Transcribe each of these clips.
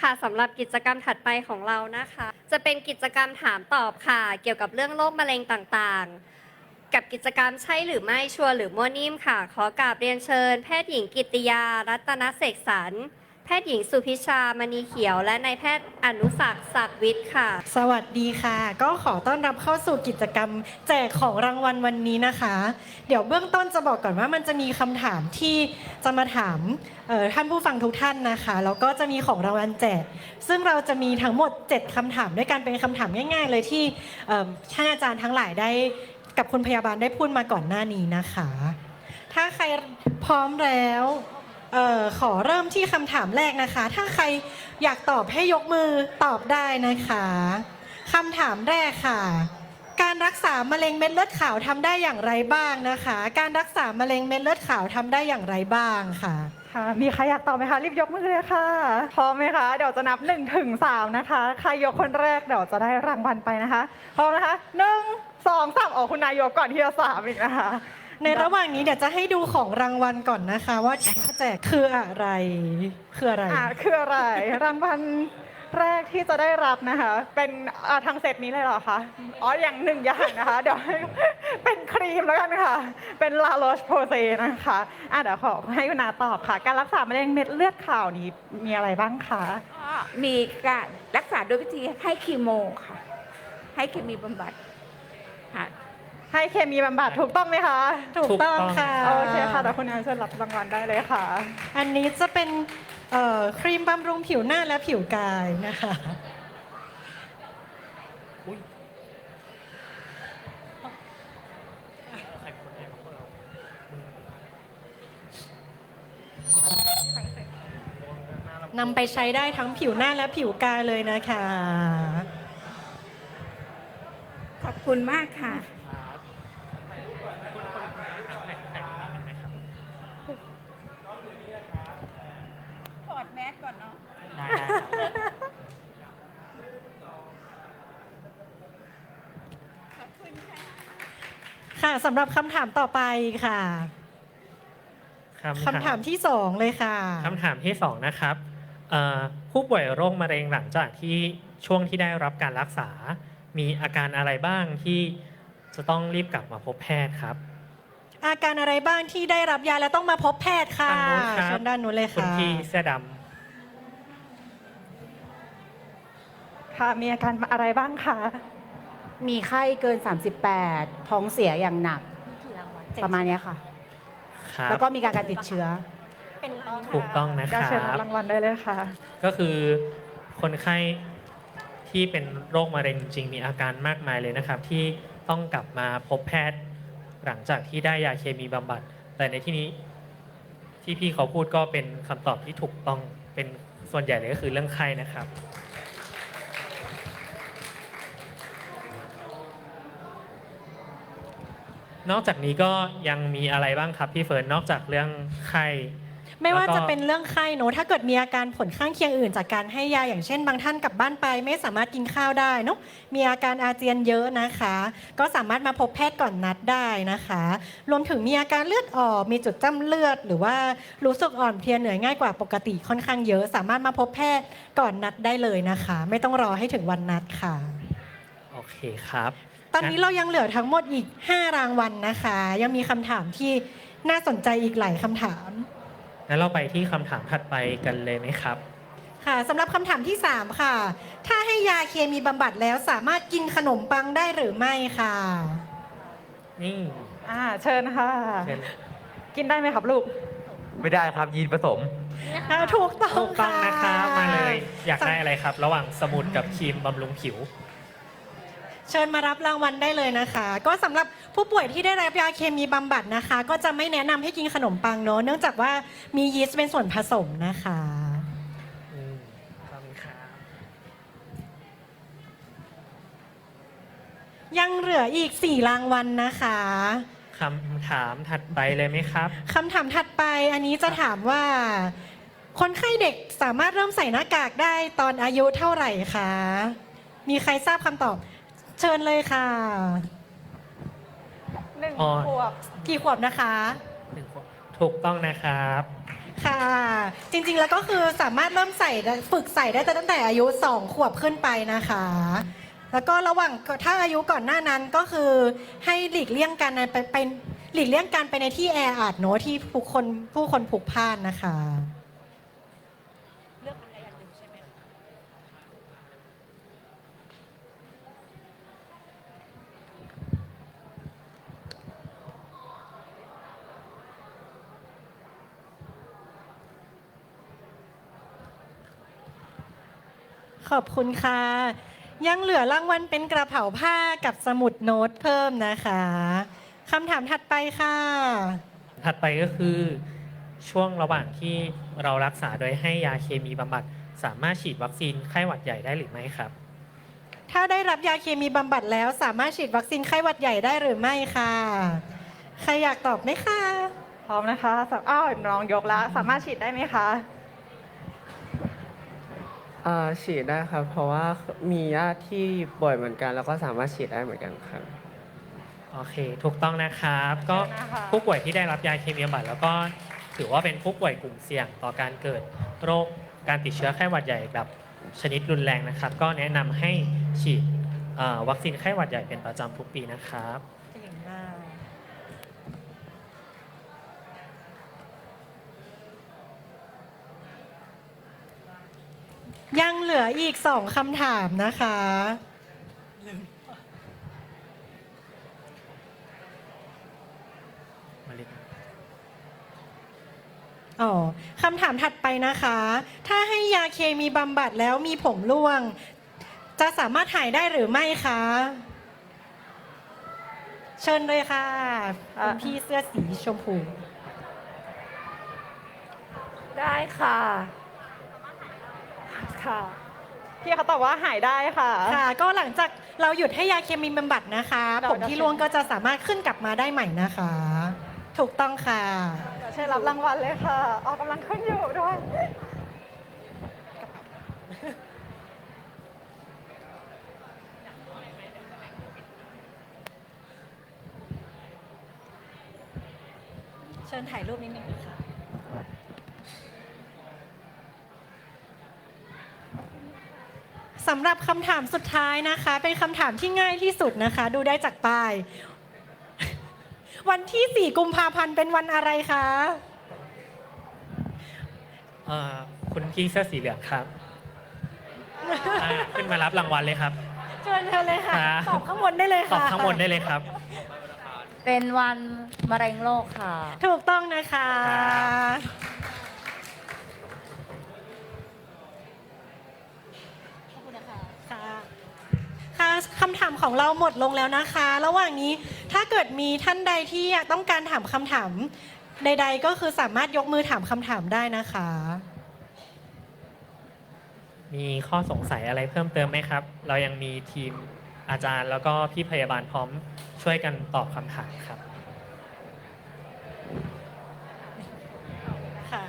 ค่ะสำหรับกิจกรรมถัดไปของเรานะคะ จะเป็นกิจกรรมถามตอบค่ะ เกี่ยวกับเรื่องโรคมะเร็งต่างๆ กับกิจกรรมใช่หรือไม่ชัวร์หรือมั่วนิ่มค่ะ ขอกราบเรียนเชิญ แพทย์หญิงกิตติยา รัตนเสกสรร แพทย์หญิงสุพิชามณีเขียว และนายแพทย์อนุศักดิ์ศักดิ์วิทย์ค่ะ สวัสดีค่ะ ก็ขอต้อนรับเข้าสู่กิจกรรม แจกของรางวัลวันนี้นะคะ เดี๋ยวเบื้องต้นจะบอกก่อนว่ามันจะมีคำถามที่จะมาถามเอ่อท่านผู้ฟังทุกท่านนะคะแล้วก็จะมีของรางวัลแจก ซึ่งเราจะมีทั้งหมด 7คำถามด้วยกันเป็นคำถามง่าย ๆ เลยที่เอ่อท่านอาจารย์ทั้งหลายได้กับคุณพยาบาลได้พูดมาก่อนหน้านี้นะคะ ถ้าใครพร้อมแล้ว เออขอเริ่มที่คำถามแรกนะคะ ถ้าใครอยากตอบให้ยกมือตอบได้นะคะคำถามแรกค่ะ การรักษามะเร็งเม็ดเลือดขาวทำได้อย่างไรบ้างนะคะ การรักษามะเร็งเม็ดเลือดขาวทำได้อย่างไรบ้างค่ะ ค่ะมีใครอยากตอบไหมคะรีบยกมือเลยค่ะพร้อมไหมคะเดี๋ยวจะนับ1นถึงสนะคะใครยกคนแรกเดี๋ยวจะได้รางวัลไปนะคะพร้อมนะคะหนึ่งสองสามออกคุณนายกก่อนที่จะสามอีกนะคะ ในระหว่างนี้เดี๋ยวจะให้ดูของรางวัลก่อนนะคะ ว่าแจกคืออะไรคืออะไร อ่าคืออะไรรางวัลแรกที่จะได้รับนะคะ เป็นอ่าทางเซตนี้เลยเหรอคะอ๋ออย่างหนึ่งอย่างนะคะ เดี๋ยวให้เป็นครีมแล้วกันค่ะ เป็นลาโรชโพเซนะคะอะเดี๋ยวขอให้คุณนาตอบค่ะ การรักษามะเร็งเม็ดเลือดขาวนี้มีอะไรบ้างคะก็มีการรักษาด้วยวิธีให้คีโมค่ะ ให้เคมีบำบัดค่ะ ให้เคมีบำบัดถูกต้องไหมคะ ถูกต้องค่ะ โอเคค่ะแต่คุณนาเชิญรับรางวัลได้เลยค่ะ อันนี้จะเป็นเอ่อครีมบำรุงผิวหน้าและผิวกายนะคะนำไปใช้ได้ทั้งผิวหน้าและผิวกายเลยนะคะ ขอบคุณมากค่ะ ถอดแมสก่อนเนาะ ขอบคุณค่ะ ค่ะสำหรับคำถามต่อไปค่ะคำถามที่สองเลยค่ะ คำถามที่สองนะครับเอ่อผู้ป่วยโรคมะเร็งหลังจากที่ช่วงที่ได้รับการรักษา มีอาการอะไรบ้างที่จะต้องรีบกลับมาพบแพทย์ครับ อาการอะไรบ้างที่ได้รับยาแล้วต้องมาพบแพทย์ค่ะทางนู้นครับ เชิญด้านนู้นเลยคุณค่ะ พี่เสื้อดค่ะมีอาการอะไรบ้างคะ มีไข้เกิน 38 ท้องเสียอย่างหนักประมาณเนี้ยค่ะำครับแล้วก็มีการการติดเชื้อถูกต้องนะคก็รัเชิญรับบรางวัลได้เลยค่ะ ก็คือคนไข้ที่เป็นโรคมะเร็งจริงๆมีอาการมากมายเลยนะครับ ที่ต้องกลับมาพบแพทย์ หลังจากที่ได้ยาเคมีบำบัด แต่ในที่นี้ที่พี่เขาพูดก็เป็นคำตอบที่ถูกต้องเป็นส่วนใหญ่เลยก็คือเรื่องไข้นะครับ นอกจากนี้ก็ยังมีอะไรบ้างครับพี่เฟิร์นนอกจากเรื่องไข้ ไม่ว่าแล้วก็จะเป็นเรื่องไข้เนอะถ้าเกิดมีอาการผลข้างเคียงอื่น จากการให้ยาอย่างเช่น บางท่านกลับบ้านไป ไม่สามารถกินข้าวได้เนอะมีอาการอาเจียนเยอะนะคะ ก็สามารถมาพบแพทย์ก่อนนัดได้นะคะ รวมถึงมีอาการเลือดออกมีจุดจ้ำเลือด หรือว่ารู้สึกอ่อนเพลียเหนื่อยง่ายกว่าปกติค่อนข้างเยอะ สามารถมาพบแพทย์ก่อนนัดได้เลยนะคะ ไม่ต้องรอให้ถึงวันนัดค่ะ โอเคครับ ตอนนี้เรายังเหลือทั้งหมดอีก 5 รางวัลนะคะ ยังมีคำถามที่น่าสนใจอีกหลายคำถาม งั้นเราไปที่คำถามถัดไปกันเลยไหมครับ ค่ะสำหรับคำถามที่ 3 ค่ะ ถ้าให้ยาเคมีบำบัดแล้วสามารถกินขนมปังได้หรือไม่ค่ะ นี่อ่าเชิญค่ะ เชิญ กินได้ไหมครับลูก ไม่ได้ครับยีนผสมอ่าถูกต้องถูกต้องนะครับมาเลย อยากได้สำอะไรครับ ระหว่างสมุนกับครีมบำรุงผิว เชิญมารับรางวัลได้เลยนะคะ ก็สำหรับผู้ป่วยที่ได้รับยาเคมีบำบัดนะคะ ก็จะไม่แนะนำให้กินขนมปังเนอะเนื่องจากว่ามียีสต์เป็นส่วนผสมนะคะ อืมขอบคุณครับ ยังเหลืออีก 4 รางวัลนะคะ คำถามถัดไปเลยไหมครับ คำถามถัดไปอันนี้จะถามว่า คนไข้เด็กสามารถเริ่มใส่หน้ากากได้ตอนอายุเท่าไหร่คะ มีใครทราบคำตอบ เชิญเลยค่ะ หนึ่งอ๋อ ขวบกี่ขวบนะคะ หนึ่งคนถูกต้องนะครับ ค่ะ จริงๆแล้วก็คือสามารถเริ่มใส่ได้ฝึกใส่ได้ตั้งแต่อายุ 2 ขวบขึ้นไปนะคะ แล้วก็ระหว่างถ้าอายุก่อนหน้านั้นก็คือให้หลีกเลี่ยงการไปเป็นหลีกเลี่ยงการไปในที่แออัดเนอะที่ผู้คนผู้คนพลุกพล่านนะคะ ขอบคุณค่ะ ยังเหลือรางวัลเป็นกระเป๋าผ้ากับสมุดโน้ตเพิ่มนะคะคำถามถัดไปค่ะ ถัดไปก็คือช่วงระหว่างที่เรารักษาโดยให้ยาเคมีบำบัดสามารถฉีดวัคซีนไข้หวัดใหญ่ได้หรือไม่ครับ ถ้าได้รับยาเคมีบำบัดแล้วสามารถฉีดวัคซีนไข้หวัดใหญ่ได้หรือไม่ค่ะ ใครอยากตอบไหมคะ พร้อมนะคะสำอ้าวน้องยกแล้วสามารถฉีดได้ไหมคะ เอ่อฉีดได้ครับ เพราะว่ามีญาติที่ป่วยเหมือนกัน แล้วก็สามารถฉีดได้เหมือนกันครับ โอเค ถูกต้องนะครับ ก็เชิญนะคะผู้ป่วยที่ได้รับยาเคมีบำบัดแล้วก็ถือว่าเป็นผู้ป่วยกลุ่มเสี่ยงต่อการเกิดโรคการติดเชื้อไข้หวัดใหญ่แบบชนิดรุนแรงนะครับ ก็แนะนำให้ฉีดเอ่อวัคซีนไข้หวัดใหญ่เป็นประจำทุกปีนะครับ เก่งมาก ยังเหลื ออีกสองคำถามนะคะมาเลยอ๋อคำถามถัดไปนะคะ ถ้าให้ยาเคมีบำบัดแล้วมีผมร่วง จะสามารถหายได้หรือไม่คะ เชิญเลยค่ะอะคุณพี่เสื้อสีชมพู ได้ค่ะ ค่ะ พี่เขาตอบว่าหายได้ค่ะ ค่ะ ก็หลังจากเราหยุดให้ยาเคมีบำบัดนะคะเดี๋ยวผมที่ร่วงก็จะสามารถขึ้นกลับมาได้ใหม่นะคะ ถูกต้องค่ะ เดี๋ยวเชิญรับรางวัลเลยค่ะ ออกกำลังขึ้นอยู่ด้วย เชิญถ่ายรูปนิดนึงค่ะ สำหรับคำถามสุดท้ายนะคะ เป็นคำถามที่ง่ายที่สุดนะคะ ดูได้จากป้าย วันที่ 4 กุมภาพันธ์เป็นวันอะไรคะเอ่อคุณพี่เสื้อสีเหลืองครับอ่าขึ้นมารับรางวัลเลยครับ เชิญเชิญเลยค่ะครับ ตอบข้างบนได้เลยตอบค่ะข้างบนได้เลยครับ เป็นวันมะเร็งโลกค่ะ ถูกต้องนะคะ ครับ ค่ะคำถามของเราหมดลงแล้วนะคะ ระหว่างนี้ถ้าเกิดมีท่านใดที่อยากต้องการถามคำถามใด ๆ ก็คือสามารถยกมือถามคำถามได้นะคะ มีข้อสงสัยอะไรเพิ่มเติมไหมครับ เรายังมีทีมอาจารย์แล้วก็พี่พยาบาลพร้อมช่วยกันตอบคำถามครับ ค่ะ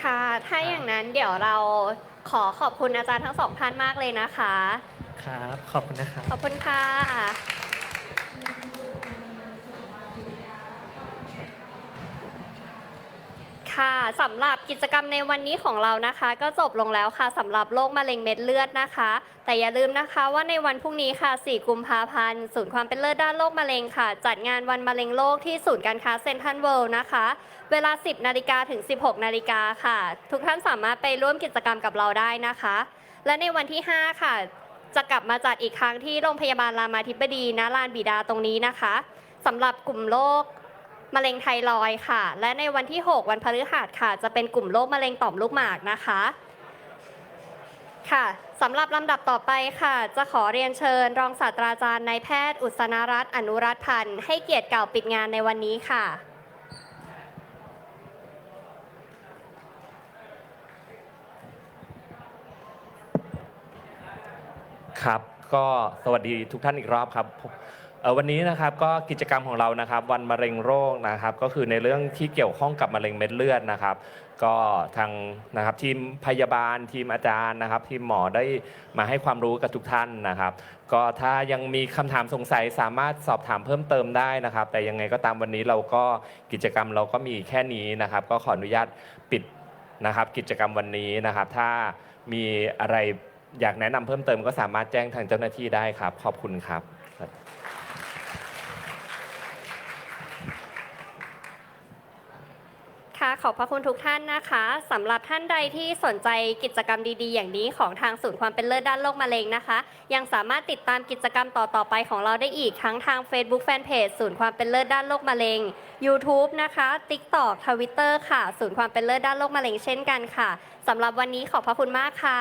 ค่ะ ถ้าอย่างนั้นเดี๋ยวเรา ขอขอบคุณอาจารย์ทั้งสองท่านมากเลยนะคะ ครับ ขอบคุณนะครับ ขอบคุณค่ะ ค่ะสำหรับกิจกรรมในวันนี้ของเรานะคะ ก็จบลงแล้วค่ะสำหรับโรคมะเร็งเม็ดเลือดนะคะ แต่อย่าลืมนะคะว่าในวันพรุ่งนี้ค่ะ 4 กุมภาพันธ์ศูนย์ความเป็นเลิศด้านโรคมะเร็งค่ะ จัดงานวันมะเร็งโลกที่ศูนย์การค้าเซ็นทรัลเวิลด์นะคะ เวลา 10 นาฬิกาถึง 16 นาฬิกาค่ะ ทุกท่านสามารถไปร่วมกิจกรรมกับเราได้นะคะ และในวันที่ 5 ค่ะ จะกลับมาจัดอีกครั้งที่โรงพยาบาลรามาธิบดีณลานบิดาตรงนี้นะคะสำหรับกลุ่มโรค มะเร็งไทรอยค่ะ และในวันที่ 6 วันพฤหัสค่ะ จะเป็นกลุ่มโรคมะเร็งต่อมลูกหมากนะคะค่ะสำหรับลำดับต่อไปค่ะ จะขอเรียนเชิญ รองศาสตราจารย์นายแพทย์ อุษณรัตน์อนุรัตพันธ์ให้เกียรติกล่าวปิดงานในวันนี้ค่ะ ครับ ก็สวัสดีทุกท่านอีกรอบครับ เอ่อวันนี้นะครับก็กิจกรรมของเรานะครับ วันมะเร็งโรคนะครับ ก็คือในเรื่องที่เกี่ยวข้องกับมะเร็งเม็ดเลือดนะครับ ก็ทางนะครับทีมพยาบาลทีมอาจารย์นะครับ ทีมหมอได้มาให้ความรู้กับทุกท่านนะครับ ก็ถ้ายังมีคำถามสงสัยสามารถสอบถามเพิ่มเติมได้นะครับ แต่ยังไงก็ตามวันนี้เราก็กิจกรรมเราก็มีแค่นี้นะครับ ก็ขออนุญาตปิดนะครับ กิจกรรมวันนี้นะครับ ถ้ามีอะไรอยากแนะนำเพิ่มเติมก็สามารถแจ้งทางเจ้าหน้าที่ได้ครับ ขอบคุณครับ ค่ะ ขอบพระคุณทุกท่านนะคะสำหรับท่านใดที่สนใจกิจกรรมดีๆ อย่างนี้ของทางศูนย์ความเป็นเลิศด้านโรคมะเร็งนะคะ ยังสามารถติดตามกิจกรรมต่อๆไปของเราได้อีกทั้งทาง Facebook Fanpage ศูนย์ความเป็นเลิศด้านโรคมะเร็ง YouTube นะคะ TikTok Twitter ค่ะ ศูนย์ความเป็นเลิศด้านโรคมะเร็งเช่นกันค่ะสำหรับวันนี้ขอบพระคุณมากค่ะ